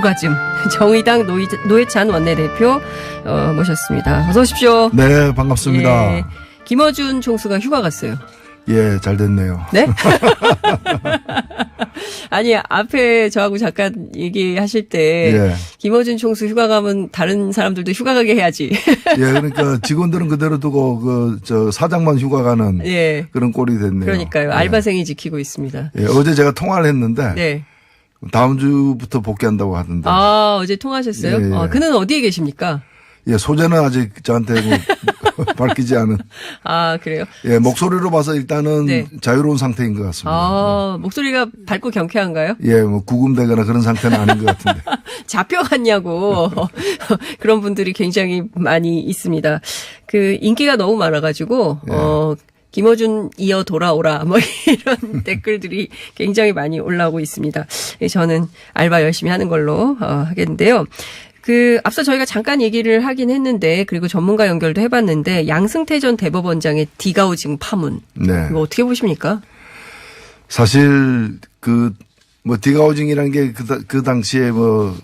가즘 정의당 노이, 노회찬 원내대표 어, 모셨습니다. 어서 오십시오. 네, 반갑습니다. 예, 김어준 총수가 휴가 갔어요. 예, 잘 됐네요. 네? 아니 앞에 저하고 잠깐 얘기하실 때 예. 김어준 총수 휴가 가면 다른 사람들도 휴가 가게 해야지. 예, 그러니까 직원들은 그대로 두고 그 저 사장만 휴가 가는 예. 그런 꼴이 됐네요. 그러니까요. 예. 알바생이 지키고 있습니다. 예, 어제 제가 통화를 했는데 네. 다음 주부터 복귀한다고 하던데. 아 어제 통화하셨어요? 예, 예. 어, 그는 어디에 계십니까? 예, 소재는 아직 저한테 뭐 밝히지 않은. 아 그래요? 예, 목소리로 봐서 일단은 네. 자유로운 상태인 것 같습니다. 아 목소리가 밝고 경쾌한가요? 예, 뭐 구금되거나 그런 상태는 아닌 것 같은데. 잡혀갔냐고 그런 분들이 굉장히 많이 있습니다. 그 인기가 너무 많아가지고 예. 어 김어준 이어 돌아오라 뭐 이런 댓글들이 굉장히 많이 올라오고 있습니다. 예, 저는 알바 열심히 하는 걸로 어, 하겠는데요. 그 앞서 저희가 잠깐 얘기를 하긴 했는데 그리고 전문가 연결도 해봤는데 양승태 전 대법원장의 디가우징 파문 네. 이거 어떻게 보십니까? 사실 그 뭐 디가우징이라는 게그 그 당시에 뭐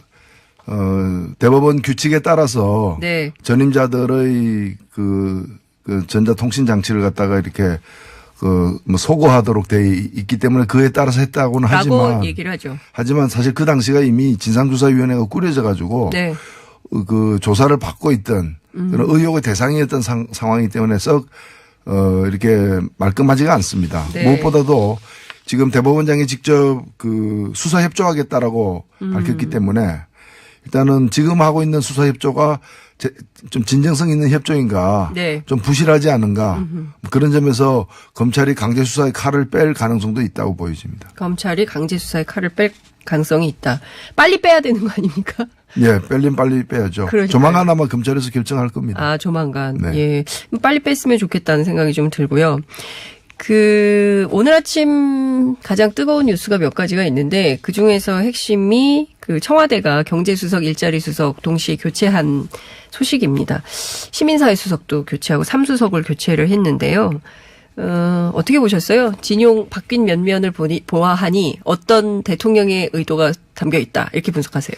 어, 대법원 규칙에 따라서 네. 전임자들의 그, 그 전자통신 장치를 갖다가 이렇게 그뭐 소거하도록 돼 있기 때문에 그에 따라서 했다고는 하지만 얘기를 하죠. 하지만 사실 그 당시가 이미 진상조사위원회가 꾸려져 가지고 네. 그 조사를 받고 있던 음. 그런 의혹의 대상이었던 상, 상황이기 때문에 썩 어, 이렇게 말끔하지가 않습니다. 네. 무엇보다도 지금 대법원장이 직접 그 수사 협조하겠다라고 음. 밝혔기 때문에 일단은 지금 하고 있는 수사 협조가 제- 좀 진정성 있는 협조인가 네. 좀 부실하지 않은가 뭐 그런 점에서 검찰이 강제 수사의 칼을 뺄 가능성도 있다고 보여집니다. 검찰이 강제 수사의 칼을 뺄 가능성이 있다. 빨리 빼야 되는 거 아닙니까? 예, 뺄린 빨리 빼야죠. 그러니까요. 조만간 아마 검찰에서 결정할 겁니다. 아, 조만간. 네. 예. 빨리 뺐으면 좋겠다는 생각이 좀 들고요. 그, 오늘 아침 가장 뜨거운 뉴스가 몇 가지가 있는데, 그 중에서 핵심이 그 청와대가 경제수석, 일자리 수석 동시에 교체한 소식입니다. 시민사회 수석도 교체하고 삼수석을 교체를 했는데요. 어, 어떻게 보셨어요? 진용 바뀐 면면을 보니, 보아하니 어떤 대통령의 의도가 담겨 있다. 이렇게 분석하세요.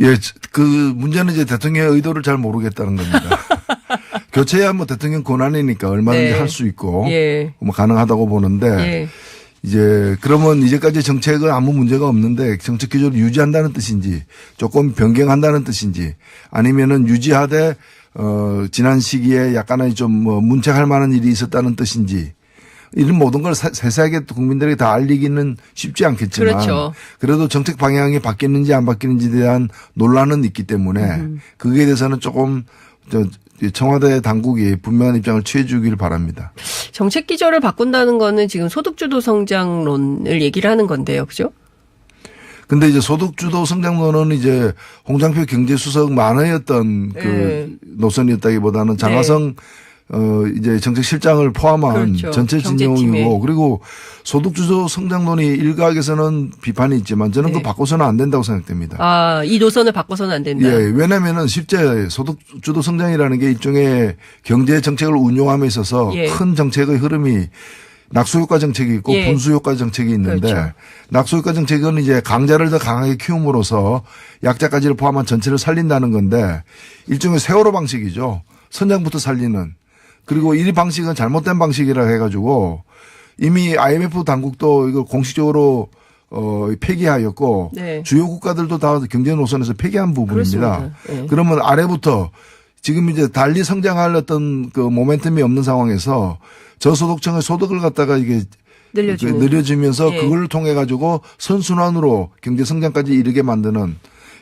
예, 그 문제는 이제 대통령의 의도를 잘 모르겠다는 겁니다. 교체야 뭐 대통령 권한이니까 얼마든지 네. 할수 있고 예. 뭐 가능하다고 보는데 예. 이제 그러면 이제까지 정책은 아무 문제가 없는데 정책 기조를 유지한다는 뜻인지 조금 변경한다는 뜻인지 아니면은 유지하되 어 지난 시기에 약간의 좀뭐 문책할 만한 일이 있었다는 뜻인지 이런 모든 걸 사- 세세하게 국민들에게 다 알리기는 쉽지 않겠지만 그렇죠. 그래도 정책 방향이 바뀌는지 안 바뀌는지에 대한 논란은 있기 때문에 음. 그거에 대해서는 조금 저 청와대 당국이 분명한 입장을 취해 주기를 바랍니다. 정책 기조를 바꾼다는 거는 지금 소득주도 성장론을 얘기를 하는 건데요. 그죠? 근데 이제 소득주도 성장론은 이제 홍장표 경제수석 만회였던 그 네. 노선이었다기보다는 장하성 어 이제 정책실장을 포함한 그렇죠. 전체. 진영이고 그리고 소득주도 성장론이 일각에서는 비판이 있지만 저는 네. 그 바꿔서는 안 된다고 생각됩니다. 아, 이 노선을 바꿔서는 안 된다. 예, 왜냐면은 실제 소득주도 성장이라는 게 일종의 경제 정책을 운용함에 있어서 예. 큰 정책의 흐름이 낙수효과 정책이 있고 예. 분수효과 정책이 있는데 그렇죠. 낙수효과 정책은 이제 강자를 더 강하게 키움으로써 약자까지를 포함한 전체를 살린다는 건데 일종의 세월호 방식이죠. 선장부터 살리는 그리고 이 방식은 잘못된 방식이라 해가지고 이미 IMF 당국도 이걸 공식적으로 어 폐기하였고 네. 주요 국가들도 다 경제 노선에서 폐기한 부분입니다. 예. 그러면 아래부터 지금 이제 달리 성장할 어떤 그 모멘텀이 없는 상황에서 저소득층의 소득을 갖다가 이게 늘려주는. 그 늘려지면서 예. 그걸 통해 가지고 선순환으로 경제 성장까지 이르게 만드는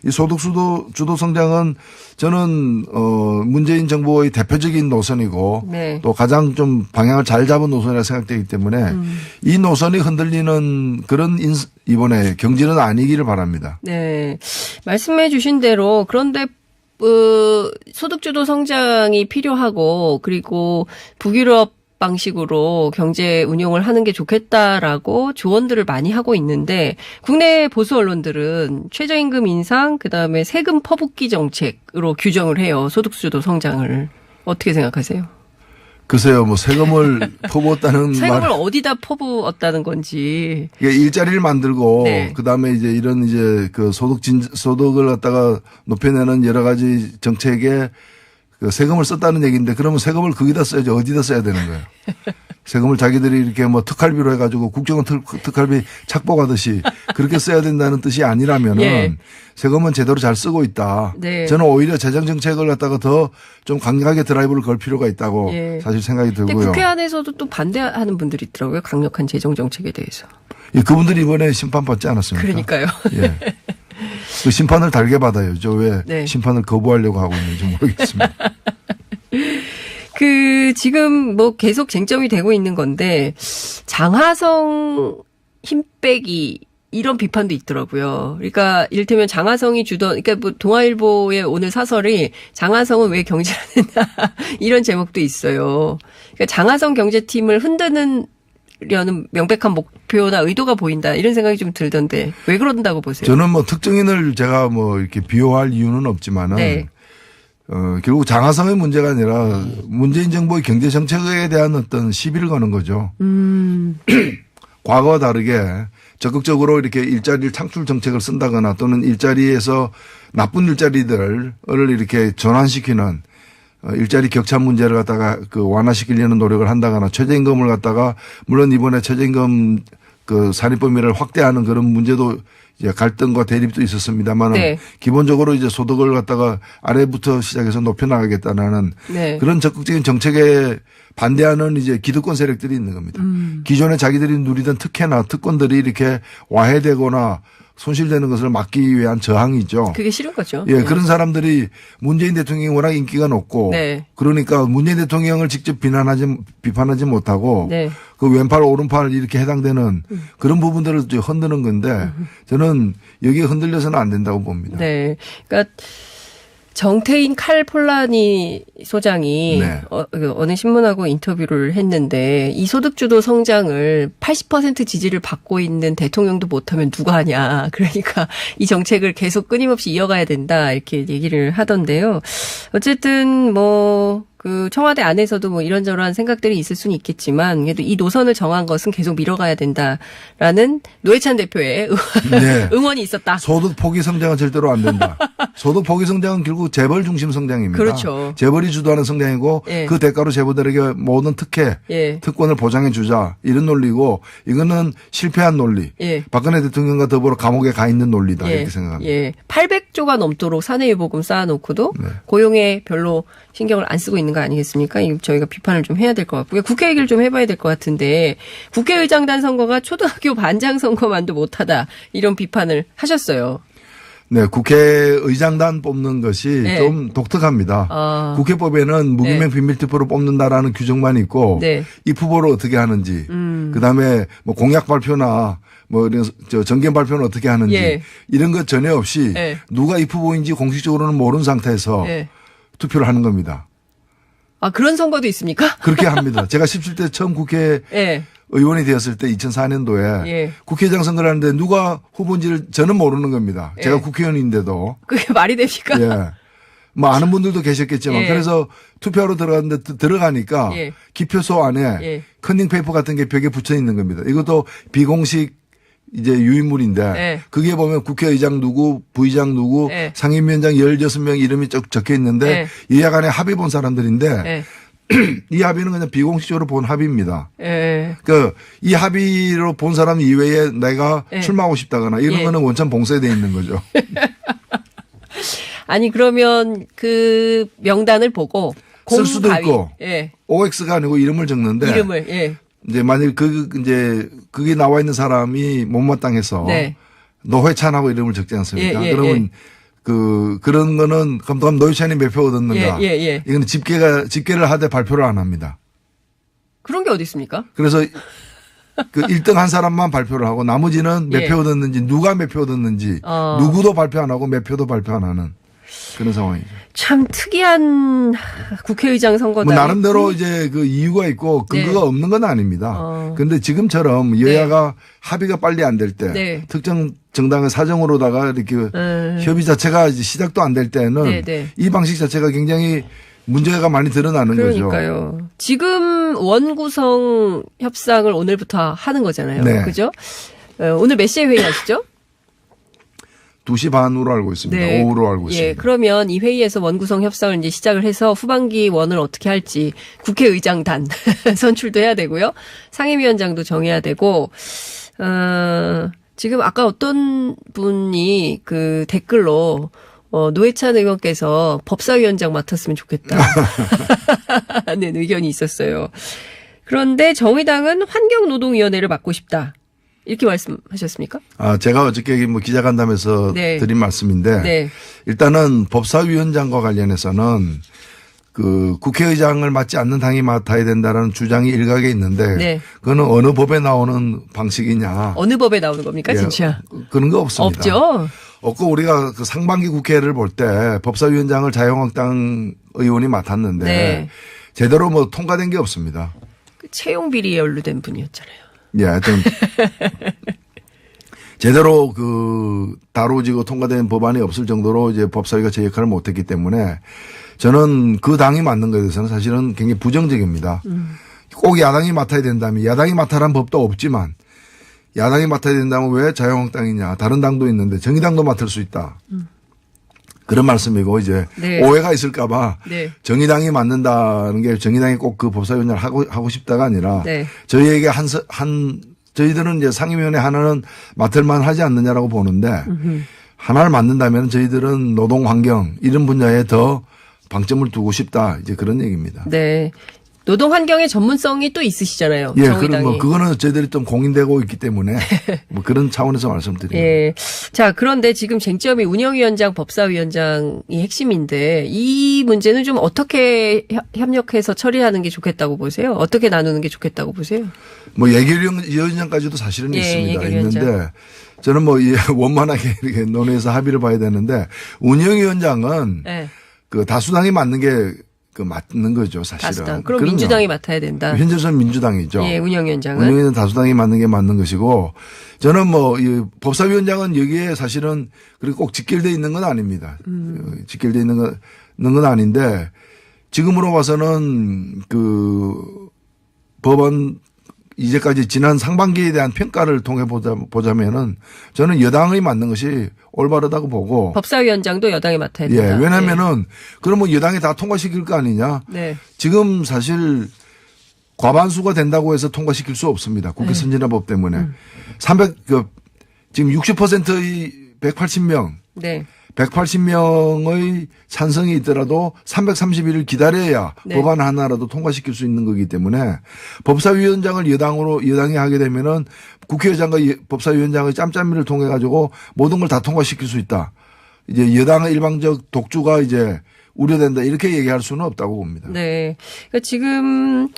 이 소득 주도 주도 성장은 저는 어 문재인 정부의 대표적인 노선이고 네. 또 가장 좀 방향을 잘 잡은 노선이라 생각되기 때문에 음. 이 노선이 흔들리는 그런 인 이번에 경제는 아니기를 바랍니다. 네. 말씀해 주신 대로 그런데 어, 소득주도 성장이 필요하고 그리고 북유럽 방식으로 경제 운용을 하는 게 좋겠다라고 조언들을 많이 하고 있는데 국내 보수 언론들은 최저임금 인상 그다음에 세금 퍼붓기 정책으로 규정을 해요. 소득주도 성장을. 어떻게 생각하세요? 글쎄요, 뭐 세금을 퍼부었다는 세금을 말. 어디다 퍼부었다는 건지. 이게 일자리를 만들고 네. 그다음에 이제 이런 이제 그 소득 진 소득을 갖다가 높여내는 여러 가지 정책에 그 세금을 썼다는 얘기인데 그러면 세금을 거기다 써야지 어디다 써야 되는 거예요. 세금을 자기들이 이렇게 뭐 특할비로 해가지고 국정원 특, 특할비 착복하듯이 그렇게 써야 된다는 뜻이 아니라면은 예. 세금은 제대로 잘 쓰고 있다. 네. 저는 오히려 재정 정책을 갖다가 더 좀 강력하게 드라이브를 걸 필요가 있다고 예. 사실 생각이 들고요. 국회 안에서도 또 반대하는 분들이 있더라고요. 강력한 재정 정책에 대해서. 예, 그분들이 이번에 심판 받지 않았습니까? 그러니까요. 예. 그 심판을 달게 받아요. 저왜 네. 심판을 거부하려고 하고 있는지 모르겠습니다. 그 지금 뭐 계속 쟁점이 되고 있는 건데 장하성 힘 빼기 이런 비판도 있더라고요. 그러니까 이를테면 장하성이 주던 그러니까 뭐 동아일보의 오늘 사설이 장하성은 왜 경질하느냐 이런 제목도 있어요. 그러니까 장하성 경제팀을 흔드는 려는 명백한 목표나 의도가 보인다 이런 생각이 좀 들던데 왜 그런다고 보세요? 저는 뭐 특정인을 제가 뭐 이렇게 비호할 이유는 없지만은 네. 어, 결국 장하성의 문제가 아니라 문재인 정부의 경제 정책에 대한 어떤 시비를 거는 거죠. 음, 과거와 다르게 적극적으로 이렇게 일자리를 창출 정책을 쓴다거나 또는 일자리에서 나쁜 일자리들을 이렇게 전환시키는 어, 일자리 격차 문제를 갖다가 그 완화시키려는 노력을 한다거나 최저임금을 갖다가 물론 이번에 최저임금 그 산입 범위를 확대하는 그런 문제도 이제 갈등과 대립도 있었습니다만 네. 기본적으로 이제 소득을 갖다가 아래부터 시작해서 높여 나가겠다는 네. 그런 적극적인 정책에 반대하는 이제 기득권 세력들이 있는 겁니다. 음. 기존에 자기들이 누리던 특혜나 특권들이 이렇게 와해되거나 손실되는 것을 막기 위한 저항이죠. 그게 싫은 거죠. 예, 그런 사람들이 문재인 대통령이 워낙 인기가 높고 네. 그러니까 문재인 대통령을 직접 비난하지 비판하지 못하고 네. 그 왼팔 오른팔 이렇게 해당되는 그런 부분들을 흔드는 건데 저는 여기에 흔들려서는 안 된다고 봅니다. 네. 그러니까 정태인 칼 폴라니 소장이 네. 어, 그 어느 신문하고 인터뷰를 했는데 이 소득주도 성장을 80% 지지를 받고 있는 대통령도 못하면 누가 하냐. 그러니까 이 정책을 계속 끊임없이 이어가야 된다 이렇게 얘기를 하던데요. 어쨌든 뭐. 그 청와대 안에서도 뭐 이런저런 생각들이 있을 수는 있겠지만 그래도 이 노선을 정한 것은 계속 밀어가야 된다라는 노회찬 대표의 네. 응원이 있었다. 소득 포기 성장은 절대로 안 된다. 소득 포기 성장은 결국 재벌 중심 성장입니다. 그렇죠. 재벌이 주도하는 성장이고 예. 그 대가로 재벌들에게 모든 특혜, 예. 특권을 보장해 주자 이런 논리고 이거는 실패한 논리. 예. 박근혜 대통령과 더불어 감옥에 가 있는 논리다 이렇게 생각합니다. 예. 800조가 넘도록 사내유보금 쌓아놓고도 네. 고용에 별로 신경을 안 쓰고 있는 거 아니겠습니까? 이 저희가 비판을 좀 해야 될 것 같고요. 국회 얘기를 좀 해봐야 될 것 같은데 국회의장단 선거가 초등학교 반장 선거만도 못하다 이런 비판을 하셨어요. 네, 국회의장단 뽑는 것이 네. 좀 독특합니다. 아. 국회법에는 무기명 네. 비밀투표로 뽑는다라는 규정만 있고 네. 이 후보를 어떻게 하는지, 음. 그다음에 뭐 공약 발표나 뭐 이런 저 정견 발표는 어떻게 하는지 예. 이런 것 전혀 없이 예. 누가 이 후보인지 공식적으로는 모르는 상태에서 예. 투표를 하는 겁니다. 아 그런 선거도 있습니까? 그렇게 합니다. 제가 17대 처음 국회 예. 의원이 되었을 때 2004년도에 예. 국회의장 선거를 하는데 누가 후보인지를 저는 모르는 겁니다. 제가 예. 국회의원인데도. 그게 말이 됩니까? 예. 뭐 아는 분들도 계셨겠지만 예. 그래서 투표하러 들어갔는데 드- 들어가니까 예. 기표소 안에 예. 컨닝 페이퍼 같은 게 벽에 붙여 있는 겁니다. 이것도 비공식 이제 유인물인데 예. 그게 보면 국회의장 누구, 부의장 누구, 예. 상임위원장 16명 이름이 적- 적혀 있는데 예약 안에 합의 본 사람들인데 예. 이 합의는 그냥 비공식적으로 본 합의입니다. 예. 그이 합의로 본 사람 이외에 내가 예. 출마하고 싶다거나 이런 예. 거는 원천 봉쇄돼 있는 거죠. 아니 그러면 그 명단을 보고 쓸 수도. 있고. 예. OX가 아니고 이름을 적는데 이름을 예. 이제 만일 그 이제 그게 나와 있는 사람이 못마땅해서 네. 노회찬하고 이름을 적지 않습니까? 예, 예, 그러면 그 그런 거는 그럼 그럼 노회찬이 몇 표 얻었는가? 예, 예, 예. 이거는 집계가 집계를 하되 발표를 안 합니다. 그런 게 어디 있습니까? 그래서 그 1등 한 사람만 발표를 하고 나머지는 몇 예. 표 얻었는지 누가 몇 표 얻었는지 어. 누구도 발표 안 하고 몇 표도 발표 안 하는 그런 상황이죠. 참 특이한 국회의장 선거다. 뭐 나름대로 이제 그 이유가 있고 근거가 네. 없는 건 아닙니다. 어. 그런데 지금처럼 여야가 합의가 빨리 안 될때 네. 특정 정당의 사정으로다가 이렇게 음. 협의 자체가 이제 시작도 안 될 때는 네, 네. 이 방식 자체가 굉장히 문제가 많이 드러나는 거죠. 그러니까요. 지금 원구성 협상을 오늘부터 하는 거잖아요. 네. 그죠? 어, 오늘 몇 시에 회의하시죠? 2시 반으로 알고 있습니다. 오후로 알고 있습니다. 예, 그러면 이 회의에서 원구성 협상을 이제 시작을 해서 후반기 원을 어떻게 할지 국회의장단 선출도 해야 되고요. 상임위원장도 정해야 되고, 어, 지금 아까 어떤 분이 그 댓글로 어, 노회찬 의원께서 법사위원장 맡았으면 좋겠다. 하는 의견이 있었어요. 그런데 정의당은 환경노동위원회를 맡고 싶다. 이렇게 말씀하셨습니까? 아, 제가 어저께 뭐 기자간담회에서 네. 드린 말씀인데 네. 일단은 법사위원장과 관련해서는 그 국회의장을 맡지 않는 당이 맡아야 된다는 주장이 일각에 있는데 네. 그거는 어느 법에 나오는 방식이냐 어느 법에 나오는 겁니까, 예, 진짜? 그런 거 없습니다. 없죠. 없고 우리가 그 상반기 국회를 볼 때 법사위원장을 자유한국당 의원이 맡았는데 네. 제대로 뭐 통과된 게 없습니다. 그 채용 비리에 연루된 분이었잖아요. 예, 하여튼 제대로 그 다루어지고 통과된 법안이 없을 정도로 이제 법사위가 제 역할을 못했기 때문에 저는 그 당이 맞는 것에 대해서는 사실은 굉장히 부정적입니다. 꼭 야당이 맡아야 된다면 야당이 맡아라는 법도 없지만 야당이 맡아야 된다면 왜 자유한국당이냐 다른 당도 있는데 정의당도 맡을 수 있다. 그런 말씀이고 이제 네. 오해가 있을까봐 네. 정의당이 맡는다는 게 정의당이 꼭 그 법사위원장을 하고 하고 싶다가 아니라 네. 저희에게 한, 서- 한, 저희들은 이제 상임위원회 하나는 맡을만 하지 않느냐라고 보는데 하나를 맡는다면 저희들은 노동 환경 이런 분야에 더 방점을 두고 싶다 이제 그런 얘기입니다. 네. 노동 환경의 전문성이 또 있으시잖아요. 예. 그럼 뭐 그거는 저희들이 좀 공인되고 있기 때문에 뭐 그런 차원에서 말씀드립니다. 예. 자, 그런데 지금 쟁점이 운영위원장, 법사위원장이 핵심인데 이 문제는 좀 어떻게 협- 협력해서 처리하는 게 좋겠다고 보세요? 어떻게 나누는 게 좋겠다고 보세요? 뭐 예결위원장까지도 사실은 예, 있습니다. 예결위원장. 있는데 저는 뭐이 원만하게 이렇게 논의해서 합의를 봐야 되는데 운영위원장은 네. 그 다수당이 맞는 게 그 맞는 거죠, 사실은. 다수당. 그럼 그럼요. 민주당이 맡아야 된다. 현재선 민주당이죠. 예, 운영위원장은. 운영위는 다수당이 맞는 게 맞는 것이고 저는 뭐 이 법사위원장은 여기에 사실은 그렇게 꼭 직결돼 있는 건 아닙니다. 음. 어, 직결돼 있는 건, 있는 건 아닌데 지금으로 봐서는 그 법원 이제까지 지난 상반기에 대한 평가를 통해 보자, 보자면은 저는 여당이 맞는 것이 올바르다고 보고 법사위원장도 여당이 맡아야 예, 된다. 왜냐면은 그러면 여당이 다 통과시킬 거 아니냐. 네. 지금 사실 과반수가 된다고 해서 통과시킬 수 없습니다. 국회 선진화법 때문에. 300, 그, 지금 60%의 180명, 네. 180명의 찬성이 있더라도 331을 기다려야 네. 법안 하나라도 통과시킬 수 있는 거기 때문에 법사위원장을 여당으로 여당이 하게 되면은 국회의장과 예- 법사위원장의 짬짬이를 통해 가지고 모든 걸 다 통과시킬 수 있다. 이제 여당의 일방적 독주가 이제 우려된다 이렇게 얘기할 수는 없다고 봅니다. 네. 그러니까 지금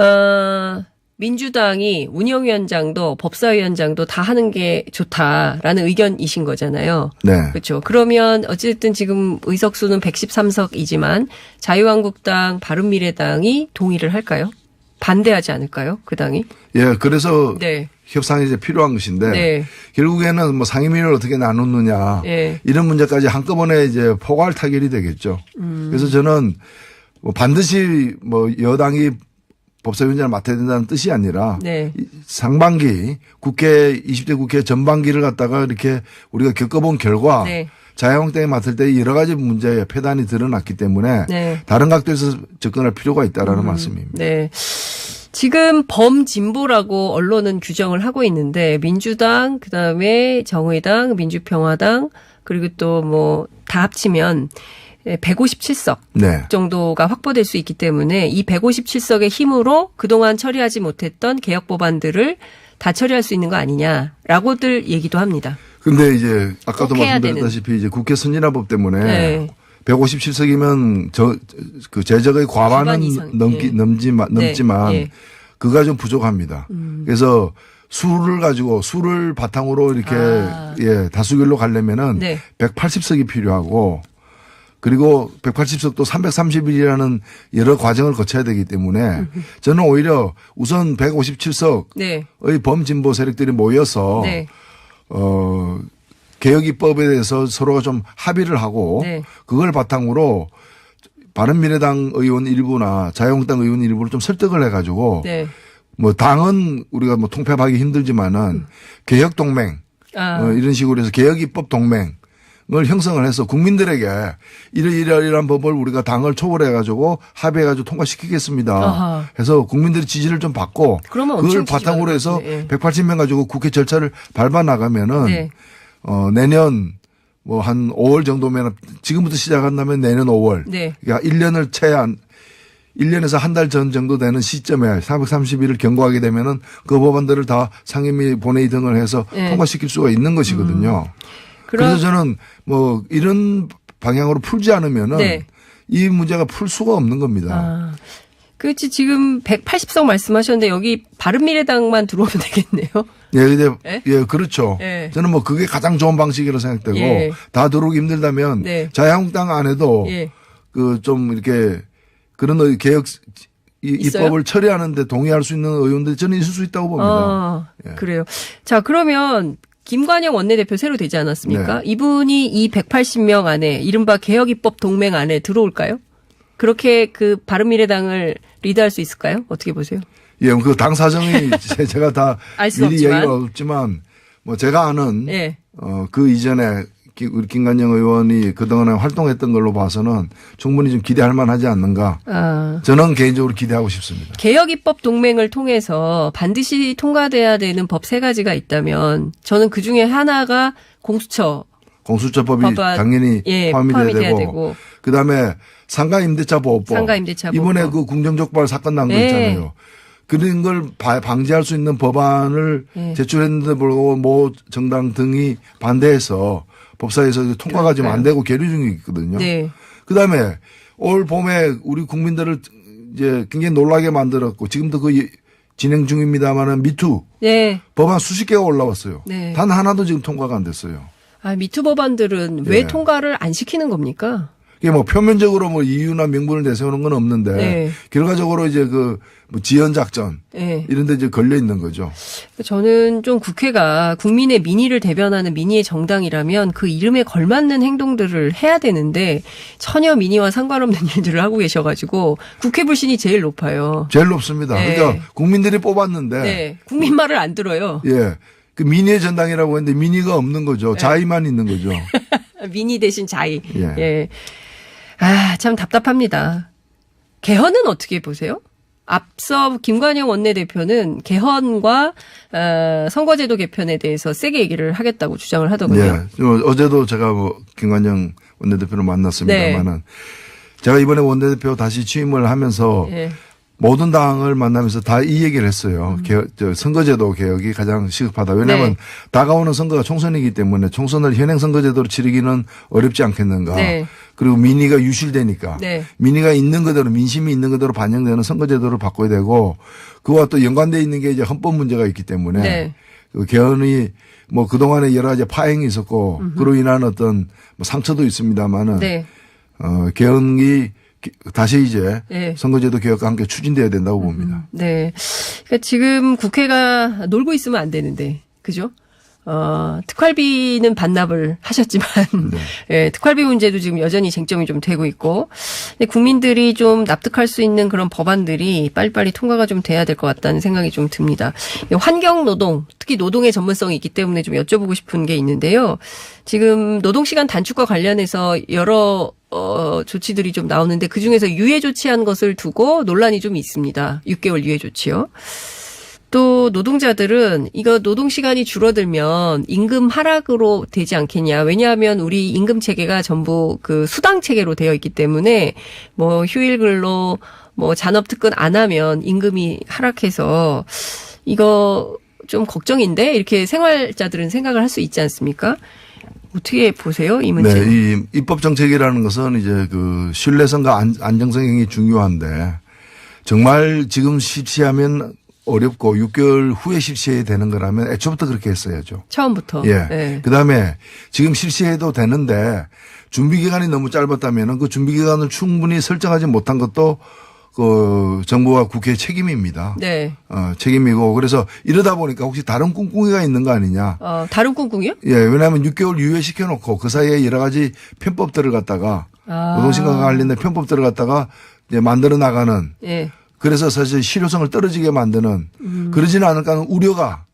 어 민주당이 운영위원장도 법사위원장도 다 하는 게 좋다라는 의견이신 거잖아요. 네. 그렇죠. 그러면 어쨌든 지금 의석수는 113석이지만 자유한국당, 바른미래당이 동의를 할까요? 반대하지 않을까요? 그 당이? 예, 그래서 네. 협상이 이제 필요한 것인데 네. 결국에는 뭐 상임위를 어떻게 나누느냐 예. 이런 문제까지 한꺼번에 이제 포괄 타결이 되겠죠. 음. 그래서 저는 뭐 반드시 뭐 여당이 법사위원장을 맡아야 된다는 뜻이 아니라 네. 이 상반기 국회 20대 국회 전반기를 갖다가 이렇게 우리가 겪어본 결과 네. 자유한국당이 맡을 때 여러 가지 문제의 폐단이 드러났기 때문에 네. 음. 다른 각도에서 접근할 필요가 있다라는 말씀입니다. 네. 지금 범진보라고 언론은 규정을 하고 있는데 민주당, 그다음에 정의당, 민주평화당 그리고 또 뭐 다 합치면 157석 네. 정도가 확보될 수 있기 때문에 이 157석의 힘으로 그동안 처리하지 못했던 개혁 법안들을 다 처리할 수 있는 거 아니냐라고들 얘기도 합니다. 근데 이제 아까도 말씀드렸다시피 이제 국회 선진화법 때문에 네. 157석이면 저 그 제적의 과반은 이상, 넘기 예. 넘지만 네, 넘지만 예. 음. 그가 좀 부족합니다. 그래서 수를 가지고 수를 바탕으로 이렇게 아. 예 다수결로 가려면은 네. 180석이 필요하고 그리고 180석도 330일이라는 여러 과정을 거쳐야 되기 때문에 저는 오히려 우선 157석의 네. 범진보 세력들이 모여서 네. 어, 개혁 입법에 대해서 서로가 좀 합의를 하고 네. 그걸 바탕으로 바른미래당 의원 일부나 자유한국당 의원 일부를 좀 설득을 해 가지고 네. 뭐 당은 우리가 뭐 통폐합하기 힘들지만은 개혁 동맹 아. 어, 이런 식으로 해서 개혁 입법 동맹 을 형성을 해서 국민들에게 이러이러이러한 법을 우리가 당을 초월해 가지고 합의해 가지고 통과시키겠습니다. 아하. 해서 국민들의 지지를 좀 받고 그걸 바탕으로 해서 것 같네. 예. 180명 가지고 국회 절차를 밟아 나가면은 네. 어 내년 뭐 한 5월 정도면 지금부터 시작한다면 내년 5월 네. 그러니까 1년을 채한 1년에서 한 달 전 정도 되는 시점에 430일을 경고하게 되면은 그 법안들을 다 상임위 본회의 등을 해서 네. 통과시킬 수가 있는 것이거든요. 그래서 저는 뭐 이런 방향으로 풀지 않으면은 네. 이 문제가 풀 수가 없는 겁니다. 아. 그렇지 지금 180석 말씀하셨는데 여기 바른미래당만 들어오면 되겠네요. 예, 근데 예? 예, 그렇죠. 예. 저는 뭐 그게 가장 좋은 방식이라고 생각되고 예. 다 들어오기 힘들다면 네. 자유한국당 안에도 예. 그좀 이렇게 그런 의- 개혁 이, 있어요? 입법을 처리하는데 동의할 수 있는 의원들이 저는 있을 수 있다고 봅니다. 아, 예. 그래요. 자, 그러면 김관영 원내대표 새로 되지 않았습니까? 네. 이분이 이 180명 안에 이른바 개혁입법 동맹 안에 들어올까요? 그렇게 그 바른미래당을 리드할 수 있을까요? 어떻게 보세요? 예, 그 당 사정이 제- 제가 다 미리 없지만. 얘기가 없지만 뭐 제가 아는 예. 어, 그 이전에 기- 우리 김관영 의원이 그동안에 활동했던 걸로 봐서는 충분히 좀 기대할 만하지 않는가. 아. 저는 개인적으로 기대하고 싶습니다. 개혁 입법 동맹을 통해서 반드시 통과돼야 되는 법 세 가지가 있다면 저는 그 중에 하나가 공수처 공수처법이 당연히 예, 포함이, 포함이 돼야 돼야 되고, 되고. 그다음에 상가 임대차 보호법 상가 임대차 이번에 보호법. 그 궁정족발 사건 난거 예. 있잖아요. 그런 걸 바- 방지할 수 있는 법안을 예. 제출했는데 불구하고 모 정당 등이 반대해서 법사위에서 통과가 지금 안 되고 계류 중에 있거든요. 네. 그다음에 올 봄에 우리 국민들을 이제 굉장히 놀라게 만들었고 지금도 그 이- 진행 중입니다만은 미투 네. 법안 수십 개가 올라왔어요. 네. 단 하나도 지금 통과가 안 됐어요. 아, 미투 법안들은 왜 예. 통과를 안 시키는 겁니까? 이게 뭐 표면적으로 뭐 이유나 명분을 내세우는 건 없는데 네. 결과적으로 이제 그 뭐 지연 작전 예. 이런 데 이제 걸려 있는 거죠. 저는 좀 국회가 국민의 민의를 대변하는 민의의 정당이라면 그 이름에 걸맞는 행동들을 해야 되는데 전혀 민의와 상관없는 일들을 하고 계셔 가지고 국회 불신이 제일 높아요. 제일 높습니다. 네. 그러니까 국민들이 뽑았는데 네. 국민 말을 안 들어요. 예. 그 민의의 전당이라고 했는데 민의가 없는 거죠. 자의만 있는 거죠. 민의 대신 자의. 예. 예. 아, 참 답답합니다. 개헌은 어떻게 보세요? 앞서 김관영 원내대표는 개헌과 어, 선거제도 개편에 대해서 세게 얘기를 하겠다고 주장을 하더군요. 예. 저 어제도 제가 뭐 김관영 원내대표를 만났습니다만은 제가 이번에 원내대표 다시 취임을 하면서 예. 모든 당을 만나면서 다 이 얘기를 했어요. 개혁, 저 선거제도 개혁이 가장 시급하다. 왜냐하면 네. 다가오는 선거가 총선이기 때문에 총선을 현행 선거제도로 치르기는 어렵지 않겠는가. 네. 그리고 민의가 유실되니까 네. 민의가 있는 그대로 민심이 있는 그대로 반영되는 선거제도를 바꿔야 되고 그와 또 연관돼 있는 게 이제 헌법 문제가 있기 때문에 네. 그 개헌이 뭐 그동안에 여러 가지 파행이 있었고 그로 인한 어떤 뭐 상처도 있습니다만은 네. 어, 개헌이 기- 다시 이제 네. 선거제도 개혁과 함께 추진돼야 된다고 봅니다. 네. 그러니까 지금 국회가 놀고 있으면 안 되는데, 그죠? 어, 특활비는 반납을 하셨지만, 예, 특활비 문제도 지금 여전히 쟁점이 좀 되고 있고, 근데 국민들이 좀 납득할 수 있는 그런 법안들이 빨리빨리 통과가 좀 돼야 될 것 같다는 생각이 좀 듭니다. 이 환경 노동, 특히 노동의 전문성이 있기 때문에 좀 여쭤보고 싶은 게 있는데요. 지금 노동 시간 단축과 관련해서 여러 어, 조치들이 좀 나오는데 그 중에서 유예 조치한 것을 두고 논란이 좀 있습니다. 6개월 유예 조치요. 또 노동자들은 이거 노동 시간이 줄어들면 임금 하락으로 되지 않겠냐. 왜냐하면 우리 임금 체계가 전부 그 수당 체계로 되어 있기 때문에 뭐 휴일 근로 뭐 잔업 특근 안 하면 임금이 하락해서 이거 좀 걱정인데 이렇게 생활자들은 생각을 할 수 있지 않습니까? 어떻게 보세요? 이 문제? 네, 이 입법 정책이라는 것은 이제 그 신뢰성과 안, 안정성이 중요한데 정말 지금 실시하면 어렵고 6개월 후에 실시해야 되는 거라면 애초부터 그렇게 했어야죠. 처음부터. 예. 네. 그 다음에 지금 실시해도 되는데 준비 기간이 너무 짧았다면은 그 준비 기간을 충분히 설정하지 못한 것도 그 정부와 국회의 책임입니다. 네. 어, 책임이고 그래서 이러다 보니까 혹시 다른 꿍꿍이가 있는 거 아니냐. 어, 다른 꿍꿍이요? 예, 왜냐하면 6개월 유예시켜 놓고 그 사이에 여러 가지 편법들을 갖다가 아. 노동시간과 관련된 편법 들어갔다가 이제 만들어 나가는 예. 그래서 사실 실효성을 떨어지게 만드는 음. 그러지는 않을까 하는 우려가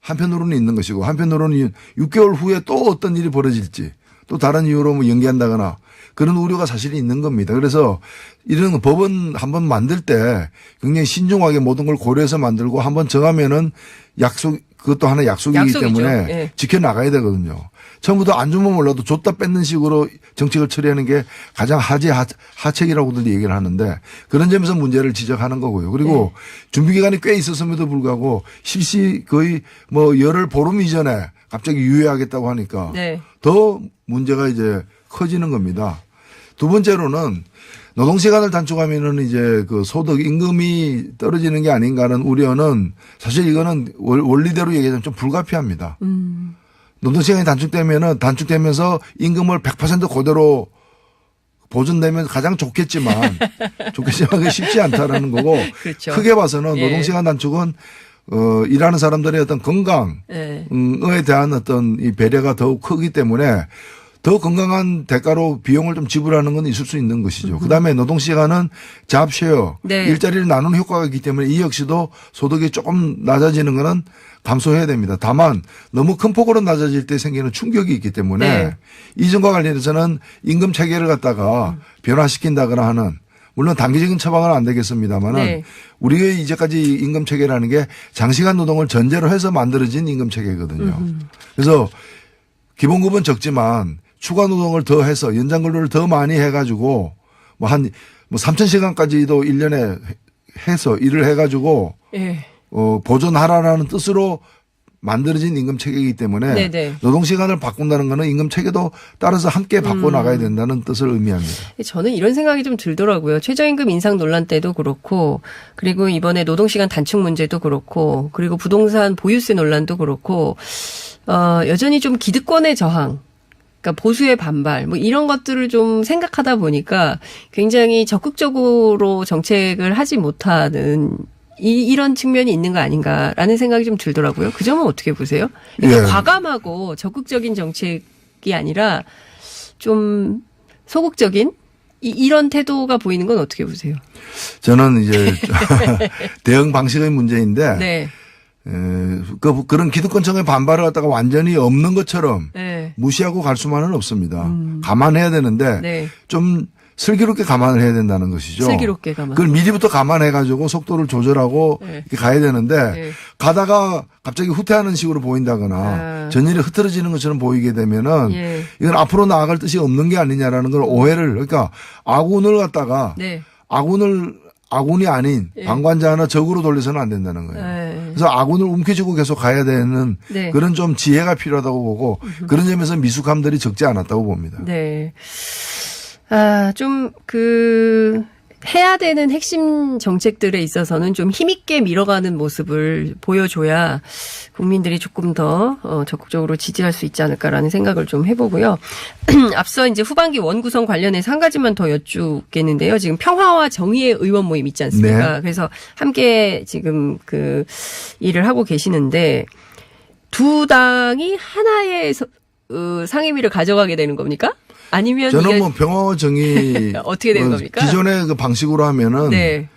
한편으로는 있는 것이고 한편으로는 6개월 후에 또 어떤 일이 벌어질지 또 다른 이유로 뭐 연기한다거나 그런 우려가 사실 있는 겁니다. 그래서 이런 법은 한번 만들 때 굉장히 신중하게 모든 걸 고려해서 만들고 한번 정하면은 약속 그것도 하나 약속이기 약속이죠. 때문에 예. 지켜 나가야 되거든요. 처음부터 안 주면 몰라도 줬다 뺏는 식으로 정책을 처리하는 게 가장 하지 하, 하책이라고들 얘기를 하는데 그런 점에서 문제를 지적하는 거고요. 그리고 네. 준비 기간이 꽤 있었음에도 불구하고 실시 거의 뭐 열흘 보름 이전에 갑자기 유예하겠다고 하니까 네. 더 문제가 이제 커지는 겁니다. 두 번째로는 노동 시간을 단축하면은 이제 그 소득 임금이 떨어지는 게 아닌가 하는 우려는 사실 이거는 원- 원리대로 얘기하자면 좀 불가피합니다. 음. 노동 시간이 단축되면은 단축되면서 임금을 100% 그대로 보존되면 가장 좋겠지만 좋겠지만 그게 쉽지 않다라는 거고 그렇죠. 크게 봐서는 예. 노동 시간 단축은 어 일하는 사람들의 어떤 건강 예. 에 대한 어떤 이 배려가 더욱 크기 때문에 더 건강한 대가로 비용을 좀 지불하는 건 있을 수 있는 것이죠. 그다음에 노동 시간은 잡쉐어 네. 일자리를 나누는 효과가 있기 때문에 이 역시도 소득이 조금 낮아지는 거는 감소해야 됩니다. 다만 너무 큰 폭으로 낮아질 때 생기는 충격이 있기 때문에 네. 이전과 관련해서는 임금 체계를 갖다가 변화시킨다거나 하는 물론 단기적인 처방은 안 되겠습니다만은 네. 우리가 이제까지 임금 체계라는 게 장시간 노동을 전제로 해서 만들어진 임금 체계거든요. 그래서 기본급은 적지만 추가 노동을 더 해서 연장 근로를 더 많이 해 가지고 뭐 한 뭐 3천 시간까지도 1년에 해서 일을 해 가지고 예. 어 보존하라라는 뜻으로 만들어진 임금 체계이기 때문에 네네. 노동 시간을 바꾼다는 거는 임금 체계도 따라서 함께 바꿔 나가야 된다는 뜻을 의미합니다. 저는 이런 생각이 좀 들더라고요. 최저임금 인상 논란 때도 그렇고, 그리고 이번에 노동 시간 단축 문제도 그렇고, 그리고 부동산 보유세 논란도 그렇고, 어, 여전히 좀 기득권의 저항, 그러니까 보수의 반발, 뭐 이런 것들을 좀 생각하다 보니까 굉장히 적극적으로 정책을 하지 못하는 이, 이런 측면이 있는 거 아닌가라는 생각이 좀 들더라고요. 그 점은 어떻게 보세요? 그러니까 예. 과감하고 적극적인 정책이 아니라 좀 소극적인 이, 이런 태도가 보이는 건 어떻게 보세요? 저는 이제 대응 방식의 문제인데 네. 에, 그, 그런 기득권층의 반발을 갖다가 완전히 없는 것처럼 네. 무시하고 갈 수만은 없습니다. 감안해야 되는데 음. 네. 좀 슬기롭게 감안을 해야 된다는 것이죠. 슬기롭게 가만. 그걸 미리부터 감안해 가지고 속도를 조절하고 네. 이렇게 가야 되는데 네. 가다가 갑자기 후퇴하는 식으로 보인다거나 아. 전일이 흐트러지는 것처럼 보이게 되면은 예. 이건 앞으로 나아갈 뜻이 없는 게 아니냐라는 걸 오해를 그러니까 아군을 갖다가 네. 아군을 아군이 아닌 예. 방관자나 적으로 돌려서는 안 된다는 거예요. 네. 그래서 아군을 움켜쥐고 계속 가야 되는 네. 그런 좀 지혜가 필요하다고 보고 그런 점에서 미숙함들이 적지 않았다고 봅니다. 네. 아, 좀, 그, 해야 되는 핵심 정책들에 있어서는 좀 힘있게 밀어가는 모습을 보여줘야 국민들이 조금 더 어, 적극적으로 지지할 수 있지 않을까라는 생각을 좀 해보고요. 앞서 이제 후반기 원구성 관련해서 한 가지만 더 여쭙겠는데요. 지금 평화와 정의의 의원 모임 있지 않습니까? 네. 그래서 함께 지금 그 일을 하고 계시는데 두 당이 하나의 서- 어, 상임위를 가져가게 되는 겁니까? 아니면 저는 뭐 평화와 정의 어떻게 되는 어, 겁니까? 기존의 그 방식으로 하면은 네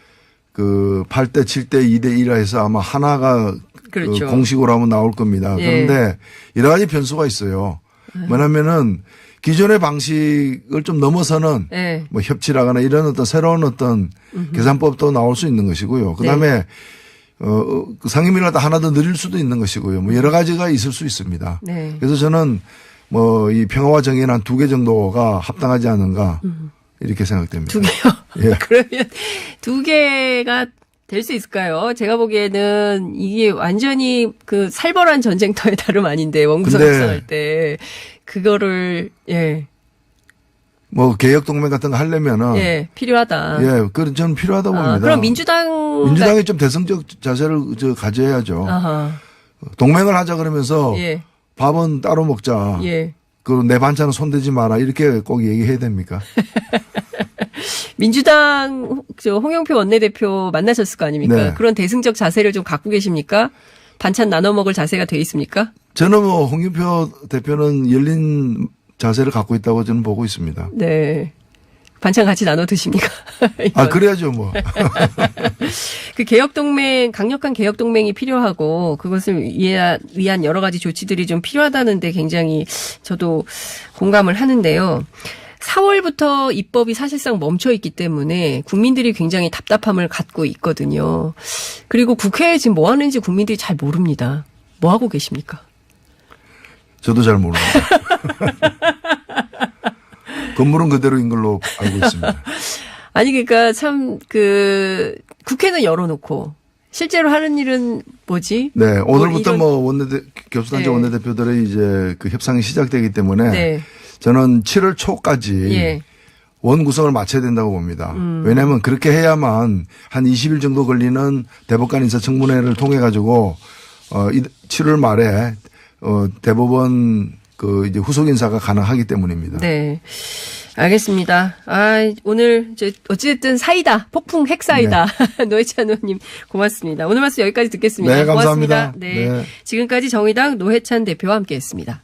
그 8대 7대 2대 1라 해서 아마 하나가 그렇죠. 그 공식으로 하면 나올 겁니다. 예. 그런데 여러 가지 변수가 있어요. 뭐냐면은 기존의 방식을 좀 넘어서는 네. 뭐 협치라거나 이런 어떤 새로운 어떤 계산법도 나올 수 있는 것이고요. 그 다음에 어, 그 상임위를 다 하나 더 늘릴 수도 있는 것이고요. 뭐 여러 가지가 있을 수 있습니다. 네. 그래서 저는 뭐 이 평화와 정의는 한 두 개 정도가 합당하지 않은가 이렇게 생각됩니다. 두 개요. 예. 그러면 두 개가 될 수 있을까요? 제가 보기에는 이게 완전히 그 살벌한 전쟁터의 다름 아닌데 근데- 협상할 때 그거를 예, 뭐 개혁 동맹 같은 거 하려면은 예, 예 필요하다. 그건 저는 필요하다고 아, 봅니다. 그럼 민주당 민주당이 좀 대승적 자세를 저 가져야죠. 아하, 동맹을 하자 그러면서 예, 밥은 따로 먹자. 예. 그내 반찬은 손대지 마라 이렇게 꼭 얘기해야 됩니까? 민주당 저 홍영표 원내대표 만나셨을 거 아닙니까? 네. 그런 대승적 자세를 좀 갖고 계십니까? 반찬 나눠 먹을 자세가 돼 있습니까? 저는 뭐 홍준표 대표는 열린 자세를 갖고 있다고 저는 보고 있습니다. 네. 반찬 같이 나눠 드십니까? 아. 그래야죠, 뭐. 그 개혁 동맹 강력한 개혁 동맹이 필요하고 그것을 위한, 위한 여러 가지 조치들이 좀 필요하다는데 굉장히 저도 공감을 하는데요. 4월부터 입법이 사실상 멈춰 있기 때문에 국민들이 굉장히 답답함을 갖고 있거든요. 그리고 국회에 지금 뭐 하는지 국민들이 잘 모릅니다. 뭐 하고 계십니까? 저도 잘 모릅니다. 건물은 그대로인 걸로 알고 있습니다. 아니 그러니까 참 그 국회는 열어놓고 실제로 하는 일은 뭐지? 네, 오늘부터 이런- 뭐 원내대, 교수단체 네. 원내대표들의 이제 그 협상이 시작되기 때문에 네. 저는 7월 초까지 예. 음. 원 구성을 마쳐야 된다고 봅니다. 왜냐하면 그렇게 해야만 한 20일 정도 걸리는 대법관 인사 청문회를 통해 가지고 어 7월 말에 어 대법원 그 이제 후속 인사가 가능하기 때문입니다. 네. 알겠습니다. 아, 오늘 이제 어찌됐든 사이다. 폭풍 핵사이다. 노회찬 의원님 고맙습니다. 오늘 말씀 여기까지 듣겠습니다. 네, 감사합니다. 고맙습니다. 네. 네. 지금까지 정의당 노회찬 대표와 함께 했습니다.